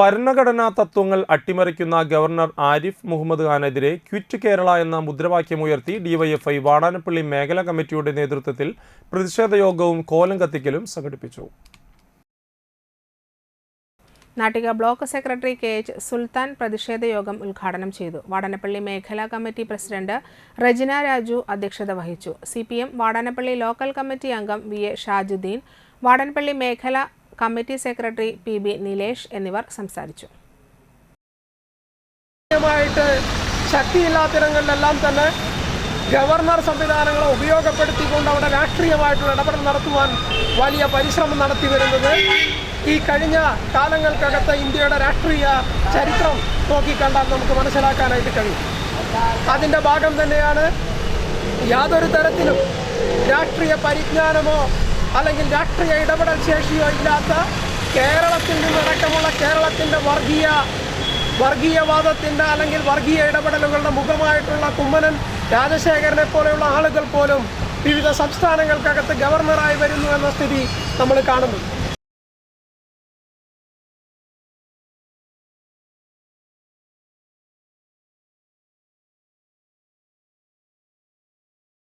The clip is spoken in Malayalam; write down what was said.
ഭരണഘടനാ തത്വങ്ങൾ അട്ടിമറിക്കുന്ന ഗവർണർ ആരിഫ് മുഹമ്മദ് ഖാനെതിരെ ക്വിറ്റ് കേരള എന്ന മുദ്രാവാക്യമുയർത്തി ഡിവൈഎഫ്ഐ വാടാനപ്പള്ളി മേഖലാ കമ്മിറ്റിയുടെ നേതൃത്വത്തിൽ പ്രതിഷേധ യോഗവും കോലം കത്തിക്കലും സംഘടിപ്പിച്ചു. Nattika block secretary K H Sultan പ്രതിഷേധ യോഗം ഉദ്ഘാടനം ചെയ്തു. വാടാനപ്പള്ളി മേഖലാ കമ്മിറ്റി പ്രസിഡന്റ് റജിന രാജു അധ്യക്ഷത വഹിച്ചു. C P M Vadanappally local committee അംഗം വി എ ഷാജുദ്ദീൻ വാടാനപ്പള്ളി മേഖല committee secretary P B Nilesh എന്നിവർ സംസാരിച്ചു. ായിട്ട് ശക്തിയില്ലാത്തിടങ്ങളിലെല്ലാം തന്നെ ഗവർണർ സംവിധാനങ്ങളെ ഉപയോഗപ്പെടുത്തിക്കൊണ്ട് അവിടെ രാഷ്ട്രീയമായിട്ടുള്ള ഇടപെടൽ നടത്തുവാൻ വലിയ പരിശ്രമം നടത്തി വരുന്നത് ഈ കഴിഞ്ഞ കാലങ്ങൾക്കകത്ത് ഇന്ത്യയുടെ രാഷ്ട്രീയ ചരിത്രം നോക്കിക്കണ്ടാൽ നമുക്ക് മനസ്സിലാക്കാനായിട്ട് കഴിയും. അതിന്റെ ഭാഗം തന്നെയാണ് യാതൊരു തരത്തിലും രാഷ്ട്രീയ പരിജ്ഞാനമോ അല്ലെങ്കിൽ രാഷ്ട്രീയ ഇടപെടൽ ശേഷിയോ ഇല്ലാത്ത കേരളത്തിൽ നിന്നടക്കമുള്ള കേരളത്തിന്റെ വർഗീയ വർഗീയവാദത്തിന്റെ അല്ലെങ്കിൽ വർഗീയ ഇടപെടലുകളുടെ മുഖമായിട്ടുള്ള കുമ്മനൻ രാജശേഖരനെ പോലെയുള്ള ആളുകൾ പോലും വിവിധ സംസ്ഥാനങ്ങൾക്കകത്ത് ഗവർണറായി വരുന്നു എന്ന സ്ഥിതി നമ്മൾ കാണുന്നു.